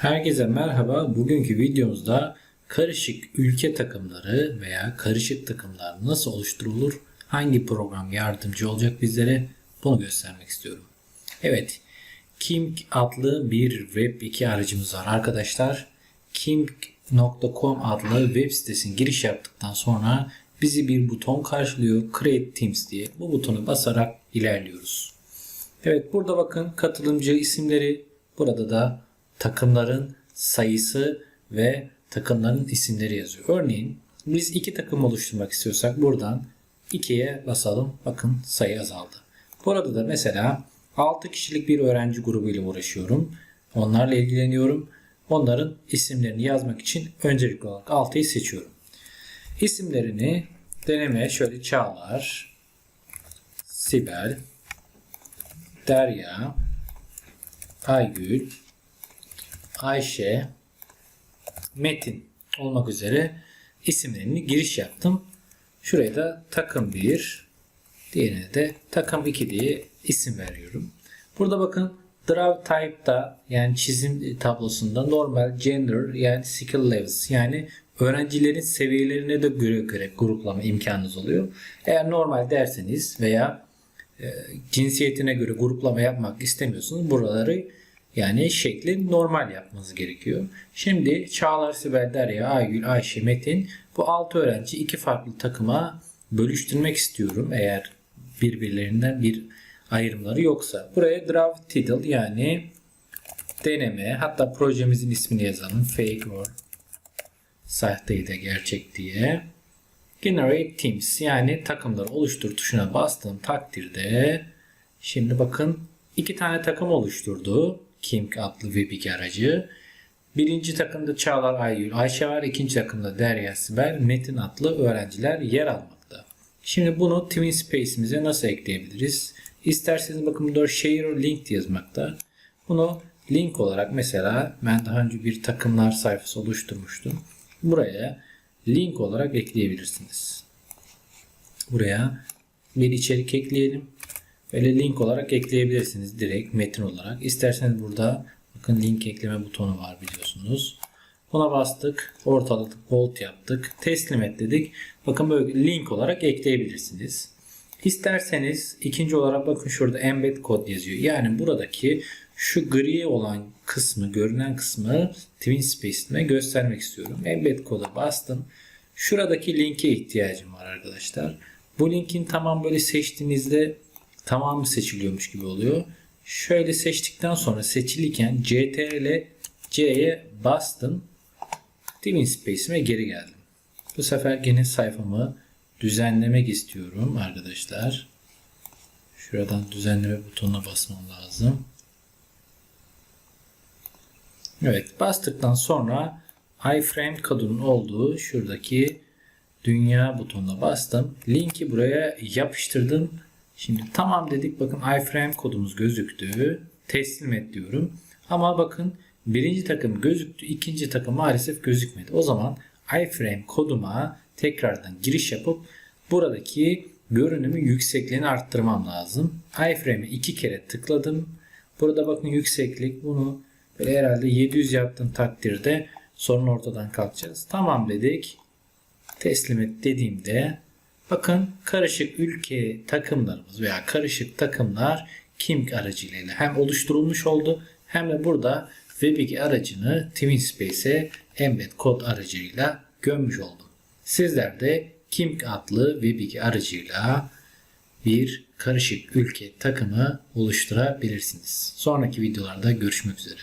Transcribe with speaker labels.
Speaker 1: Herkese merhaba. Bugünkü videomuzda karışık ülke takımları veya karışık takımlar nasıl oluşturulur? Hangi program yardımcı olacak bizlere? Bunu göstermek istiyorum. Evet. Kimk adlı bir web 2 aracımız var arkadaşlar. Kimk.com adlı web sitesine giriş yaptıktan sonra bizi bir buton karşılıyor. Create Teams diye. Bu butonu basarak ilerliyoruz. Evet burada bakın katılımcı isimleri burada da takımların sayısı ve takımların isimleri yazıyor. Örneğin biz iki takım oluşturmak istiyorsak buradan 2'ye basalım. Bakın sayı azaldı. Burada da mesela 6 kişilik bir öğrenci grubu ile uğraşıyorum. Onlarla ilgileniyorum. Onların isimlerini yazmak için öncelikli olarak 6'yı seçiyorum. İsimlerini deneme şöyle Çağlar, Sibel, Derya, Aygül, Ayşe, Metin olmak üzere isimlerini giriş yaptım. Şuraya da takım 1, diğerine de takım 2 diye isim veriyorum. Burada bakın Draw Type'da yani çizim tablosunda normal gender yani skill levels yani öğrencilerin seviyelerine de göre göre gruplama imkanınız oluyor. Eğer normal derseniz veya e, cinsiyetine göre gruplama yapmak istemiyorsunuz. Buraları yani şekli normal yapmanız gerekiyor. Şimdi Çağlar, Sibel, Derya, Aygül, Ayşe, Metin bu 6 öğrenci iki farklı takıma bölüştürmek istiyorum. Eğer birbirlerinden bir ayrımları yoksa. Buraya draft title yani deneme hatta projemizin ismini yazalım. Fake or sahteyi de gerçek diye. Generate Teams yani takımları oluştur tuşuna bastığım takdirde şimdi bakın iki tane takım oluşturdu. King adlı Web2 aracı. Birinci takımda Çağlar Aygül Ayşe var. ikinci takımda Derya Sibel Metin adlı öğrenciler yer almakta. Şimdi bunu Twin Space'imize nasıl ekleyebiliriz? İsterseniz bakın burada Share Link yazmakta. Bunu link olarak mesela ben daha önce bir takımlar sayfası oluşturmuştum. Buraya link olarak ekleyebilirsiniz. Buraya bir içerik ekleyelim. Böyle link olarak ekleyebilirsiniz direkt metin olarak. İsterseniz burada bakın link ekleme butonu var biliyorsunuz. Buna bastık. Ortaladık. Bold yaptık. Teslim et dedik. Bakın böyle link olarak ekleyebilirsiniz. İsterseniz ikinci olarak bakın şurada embed kod yazıyor. Yani buradaki şu gri olan kısmı, görünen kısmı Twin Space'ime göstermek istiyorum. Embed koda bastım. Şuradaki linke ihtiyacım var arkadaşlar. Bu linkin tamam böyle seçtiğinizde tamamı seçiliyormuş gibi oluyor. Şöyle seçtikten sonra seçilirken CTRL C'ye bastım. Twin Space'ime geri geldim. Bu sefer yine sayfamı düzenlemek istiyorum arkadaşlar. Şuradan düzenleme butonuna basmam lazım. Evet bastıktan sonra iframe kodunun olduğu şuradaki dünya butonuna bastım. Linki buraya yapıştırdım. Şimdi tamam dedik. Bakın iframe kodumuz gözüktü. Teslim et diyorum. Ama bakın birinci takım gözüktü. ikinci takım maalesef gözükmedi. O zaman iframe koduma tekrardan giriş yapıp buradaki görünümü yüksekliğini arttırmam lazım. iframe'e iki kere tıkladım. Burada bakın yükseklik bunu böyle herhalde 700 yaptığım takdirde sorun ortadan kalkacağız. Tamam dedik. Teslim et dediğimde bakın karışık ülke takımlarımız veya karışık takımlar Kimk aracılığıyla hem oluşturulmuş oldu hem de burada Web2 aracını TwinSpace'e embed kod aracıyla gömmüş oldum. Sizler de Kimk adlı Web2 aracıyla bir karışık ülke takımı oluşturabilirsiniz. Sonraki videolarda görüşmek üzere.